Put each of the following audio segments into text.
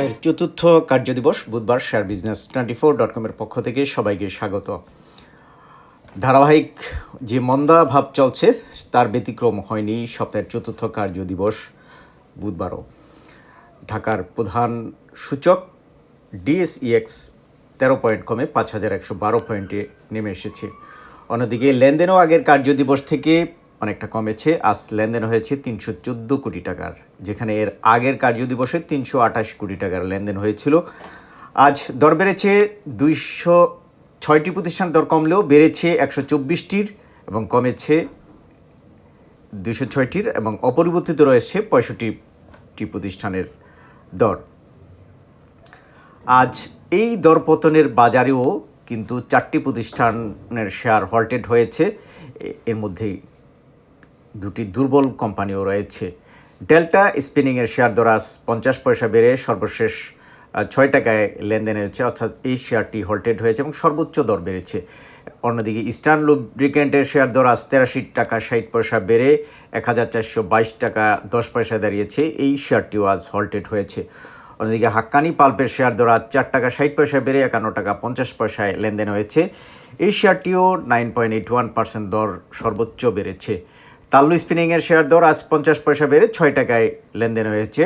সপ্তাহের চতুর্থ কার্যদিবস বুধবার share business twenty four dot কমের পক্ষ থেকে সবাইকে স্বাগত। ধারাবাহিক যে মন্দা ভাব চলছে, তার ব্যতিক্রম হয়নি সপ্তাহের চতুর্থ কার্যদিবস বুধবারও। ঢাকার প্রধান সূচক ডিএসইএক্স তেরো পয়েন্ট কমে পাঁচ হাজার একশো বারো পয়েন্টে নেমে এসেছে। অন্যদিকে লেনদেনও আগের কার্যদিবস থেকে অনেকটা কমেছে। আজ লেনদেন হয়েছে তিনশো চোদ্দ কোটি টাকার, যেখানে এর আগের কার্যদিবসে তিনশো আঠাশ কোটি টাকার লেনদেন হয়েছিল। আজ দর বেড়েছে দুইশো ছয়টি প্রতিষ্ঠান, দর কমলেও বেড়েছে একশো চব্বিশটির এবং কমেছে দুশো ছয়টির এবং অপরিবর্তিত রয়েছে পঁয়ষট্টিটি প্রতিষ্ঠানের দর। আজ এই দরপতনের বাজারেও কিন্তু চারটি প্রতিষ্ঠানের শেয়ার হল্টেড হয়েছে। এর মধ্যেই দুটি দুর্বল কোম্পানিও রয়েছে। ডেল্টা স্পিনিংয়ের শেয়ার দর আজ পঞ্চাশ পয়সা বেড়ে সর্বশেষ ছয় টাকায় লেনদেন হয়েছে, অর্থাৎ এই শেয়ারটি হল্টেড হয়েছে এবং সর্বোচ্চ দর বেড়েছে। অন্যদিকে ইস্টার্ন লুব্রিকেন্টের শেয়ার দর আজ তেরাশি টাকা ষাট পয়সা বেড়ে এক হাজার চারশো বাইশ টাকা দশ পয়সায় দাঁড়িয়েছে, এই শেয়ারটিও আজ হল্টেড হয়েছে। অন্যদিকে হাক্কানি পাল্পের শেয়ার দর আজ চার টাকা ষাট পয়সা বেড়ে একান্ন টাকা পঞ্চাশ পয়সায় লেনদেন হয়েছে, এই শেয়ারটিও nine point eight one percent দর সর্বোচ্চ বেড়েছে। তাল্লু স্পিনিংয়ের শেয়ার দর আজ পঞ্চাশ পয়সা বেড়ে ছয় টাকায় লেনদেন হয়েছে।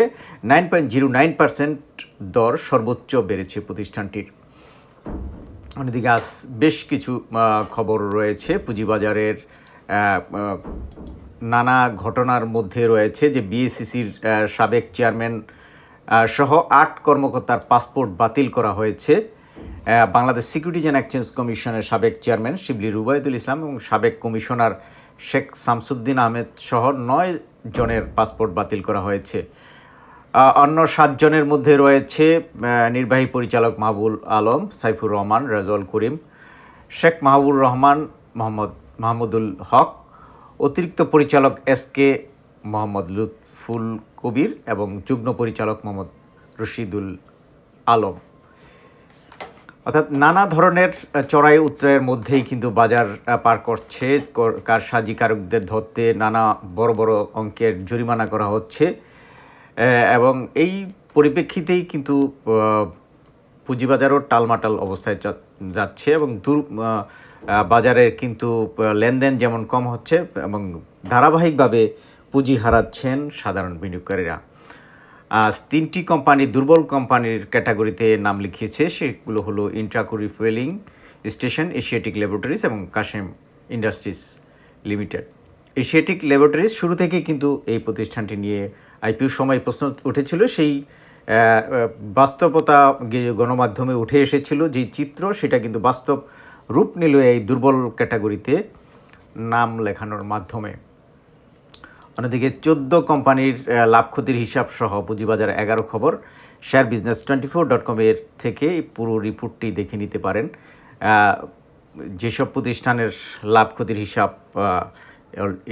Nine point zero nine percent দর সর্বোচ্চ বেড়েছে প্রতিষ্ঠানটির। অন্যদিকে আজ বেশ কিছু খবর রয়েছে। পুঁজিবাজারের নানা ঘটনার মধ্যে রয়েছে যে বিএসসিসির সাবেক চেয়ারম্যান সহ আট কর্মকর্তার পাসপোর্ট বাতিল করা হয়েছে। বাংলাদেশ সিকিউরিটিজ অ্যান্ড এক্সচেঞ্জ কমিশনের সাবেক চেয়ারম্যান শিবলি রুবায়দুল ইসলাম এবং সাবেক কমিশনার শেখ শামসুদ্দিন আহমেদ সহ নয় জনের পাসপোর্ট বাতিল করা হয়েছে। অন্য সাতজনের মধ্যে রয়েছে নির্বাহী পরিচালক মাহবুল আলম, সাইফুর রহমান, রাজওয়াল করিম, শেখ মাহবুর রহমান, মোহাম্মদ, মাহমুদুল হক, অতিরিক্ত পরিচালক এস কে মোহাম্মদ লুৎফুল কবির এবং যুগ্ম পরিচালক মোহাম্মদ রশিদুল আলম। অর্থাৎ নানা ধরনের চড়াই উত্তরায়ের মধ্যেই কিন্তু বাজার পার করছে। কর- কারসাজিকারকদের ধরতে নানা বড় বড় অঙ্কের জরিমানা করা হচ্ছে। এবং এই পরিপ্রেক্ষিতেই কিন্তু পুঁজিবাজারও টালমাটাল অবস্থায় যাচ্ছে এবং দূর বাজারের কিন্তু লেনদেন যেমন কম হচ্ছে এবং ধারাবাহিকভাবে পুঁজি হারাচ্ছেন সাধারণ বিনিয়োগকারীরা। আজ তিনটি কোম্পানি দুর্বল কোম্পানির ক্যাটাগরিতে নাম লিখিয়েছে। সেগুলো হলো Intraco refuelling station Asiatic laboratories এবং Kashem industries limited Asiatic laboratories শুরু থেকে কিন্তু এই প্রতিষ্ঠানটি নিয়ে আইপিও সময় প্রশ্ন উঠেছিল। সেই বাস্তবতা গণমাধ্যমে উঠে এসেছিল। যে চিত্র, সেটা কিন্তু বাস্তব রূপ নিল এই দুর্বল ক্যাটাগরিতে নাম লেখানোর মাধ্যমে। অন্যদিকে চোদ্দ কোম্পানির লাভ ক্ষতির হিসাব সহ পুঁজিবাজার এগারো খবর। Share business twenty four dot কমের থেকে পুরো রিপোর্টটি দেখে নিতে পারেন। যেসব প্রতিষ্ঠানের লাভ ক্ষতির হিসাব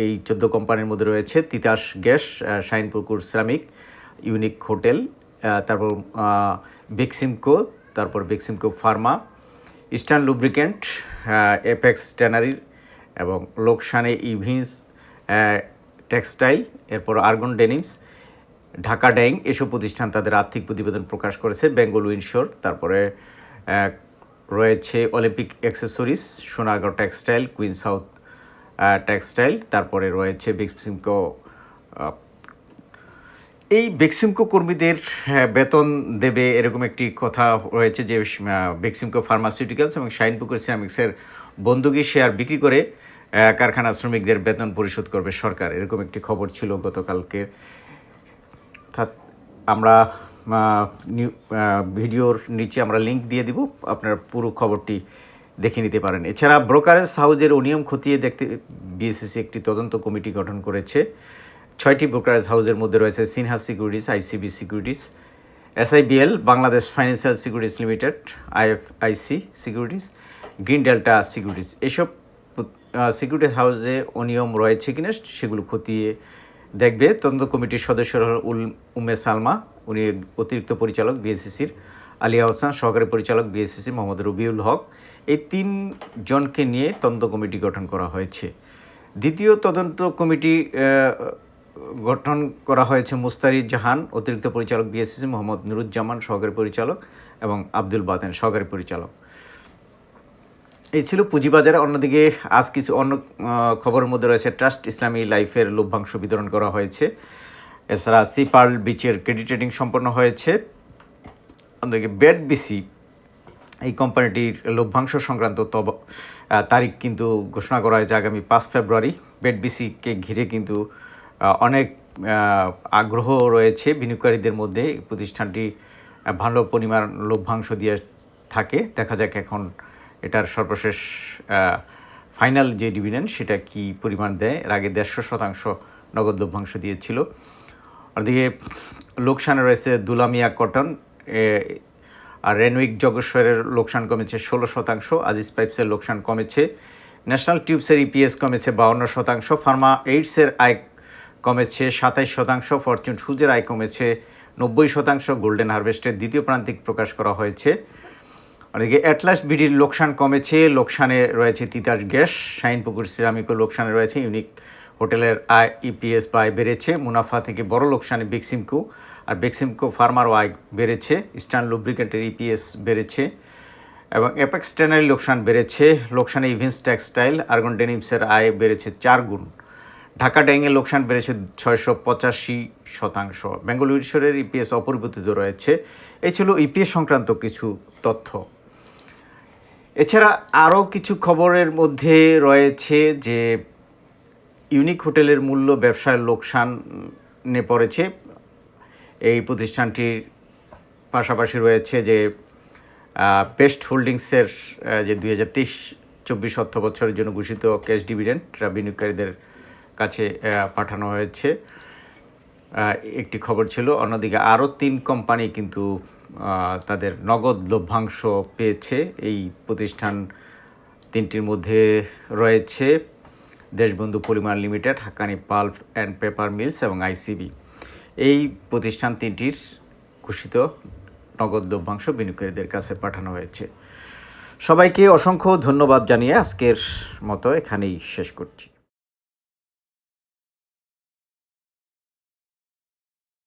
এই চোদ্দ কোম্পানির মধ্যে রয়েছে, তিতাস গ্যাস শাইনপুকুর শ্রমিক ইউনিক হোটেল তারপর বেক্সিমকো তারপর Beximco pharma, Eastern lubricant Apex ট্যানারির এবং লোকসানে ইভিন্স টেক্সটাইল, এরপর আর্গন ডেনিমস, ঢাকা ড্যাং এসব প্রতিষ্ঠান তাদের আর্থিক প্রতিবেদন প্রকাশ করেছে, বেঙ্গল উইনশোর তারপরে রয়েছে Olympic accessories, Sonargaon textile, Queen South textile, তারপরে রয়েছে বিক্সিমকো এই বেক্সিমকো কর্মীদের বেতন দেবে এরকম একটি কথা রয়েছে যে বেক্সিমকো ফার্মাসিউটিক্যালস এবং শাইনপুকুর সিরামিক্সের বন্দুকি শেয়ার বিক্রি করে কারখানা শ্রমিকদের বেতন পরিশোধ করবে সরকার। এরকম একটি খবর ছিল গতকালকে। অর্থাৎ আমরা ভিডিওর নিচে আমরা লিংক দিয়ে দিব, আপনার পুরো খবরটি দেখে নিতে পারেন। এছাড়া ব্রোকারেজ হাউজের অনিয়ম খতিয়ে দেখতে বিএসসিসি একটি তদন্ত কমিটি গঠন করেছে। ছয়টি ব্রোকারেজ হাউসের মধ্যে রয়েছে Sinha securities ICB securities SIBL Bangladesh financial securities limited IFIC securities Green Delta securities এসব সিকিউরিটি হাউসে অনিয়ম রয়েছে কিনা সেগুলো খতিয়ে দেখবে তদন্ত কমিটির সদস্যরা হল উল উমে সালমা, উনি অতিরিক্ত পরিচালক বিএসসিসির আলিয়া হোসেন সহকারী পরিচালক বিএসসিসি মোহাম্মদ রবিউল হক। এই তিন জনকে নিয়ে তদন্ত কমিটি গঠন করা হয়েছে। দ্বিতীয় তদন্ত কমিটি গঠন করা হয়েছে মুস্তারি জাহান, অতিরিক্ত পরিচালক বিএসসি মোহাম্মদ নুরুজ্জামান, সহকারী পরিচালক এবং আব্দুল বাতেন, সহকারী পরিচালক। এই ছিল পুঁজিবাজারে। অন্যদিকে আজ কিছু অন্য খবরের মধ্যে রয়েছে, ট্রাস্ট ইসলামী লাইফের লভ্যাংশ বিতরণ করা হয়েছে। এছাড়া সি পার্ল বিচের ক্রেডিট রেটিং সম্পন্ন হয়েছে। অন্যদিকে বেড বিসি এই কোম্পানিটির লভ্যাংশ সংক্রান্ত তব তারিখ কিন্তু ঘোষণা করা হয়েছে আগামী পাঁচ ফেব্রুয়ারি। বেড বিসিকে ঘিরে কিন্তু অনেক আগ্রহ রয়েছে বিনিয়োগকারীদের মধ্যে। প্রতিষ্ঠানটি ভালো পরিমাণ লভ্যাংশ দিয়ে থাকে। দেখা যাক এখন এটার সর্বশেষ ফাইনাল যে ডিভিডেন্ড সেটা কি পরিমাণ দেয়? এর আগে দেড়শো শতাংশ নগদ লভ্যাংশ দিয়েছিল। অন্যদিকে লোকসানে রয়েছে দুলামিয়া কটন আর রেনউইক জগেশ্বরের লোকসান কমেছে ষোলো শতাংশ আজিজ পাইপসের লোকসান কমেছে ন্যাশনাল টিউবসের ইপিএস কমেছে বাউন্ন শতাংশ ফার্মা এইডসের আয় কমেছে সাতাইশ শতাংশ ফরচুন সুজের আয় কমেছে নব্বই শতাংশ গোল্ডেন হারভেস্টের দ্বিতীয় প্রান্তিক প্রকাশ করা হয়েছে। অন্যদিকে অ্যাটলাস বিডির লোকসান কমেছে, লোকসানে রয়েছে তিতাস গ্যাস শাইনপুকুর সিরামিকও লোকসানে রয়েছে ইউনিক হোটেলের আয় ইপিএস বা আয় বেড়েছে, মুনাফা থেকে বড় লোকসানে বেক্সিমকো, আর বেক্সিমকো ফার্মারও আয় বেড়েছে ইস্টার্ন লুব্রিকেন্টের ইপিএস বেড়েছে, এবং অ্যাপেক্স ট্যানারি লোকসান বেড়েছে, লোকসানে ইভেন্স টেক্সটাইল আর্গন ডেনিমসের আয় বেড়েছে চার গুণ। ঢাকা ড্যাঙের লোকসান বেড়েছে ছয়শো পঁচাশি শতাংশ। ঈশ্বরের ইপিএস অপরিবর্তিত রয়েছে। এই ছিল ইপিএস সংক্রান্ত কিছু তথ্য। এছাড়া আরও কিছু খবরের মধ্যে রয়েছে যে ইউনিক হোটেলের মূল্য ব্যবসায় লোকসানে পড়েছে। এই প্রতিষ্ঠানটির পাশাপাশি রয়েছে যে বেস্ট হোল্ডিংসের যে দুই হাজার তেইশ, চব্বিশ অর্থ বছরের জন্য ঘোষিত ক্যাশ ডিভিডেন্ড বিনিয়োগকারীদের কাছে পাঠানো হয়েছে। একটি খবর ছিল, অন্যদিকে আরও তিন কোম্পানি কিন্তু তাদের নগদ লভ্যাংশ পেয়েছে। এই প্রতিষ্ঠান তিনটির মধ্যে রয়েছে দেশবন্ধু পরিমাণ limited, Hakkani pulp and paper mills এবং আইসিবি। এই প্রতিষ্ঠান তিনটির ঘোষিত নগদ লভ্যাংশ বিনিয়োগকারীদের কাছে পাঠানো হয়েছে। সবাইকে অসংখ্য ধন্যবাদ জানিয়ে আজকের মতো এখানেই শেষ করছি।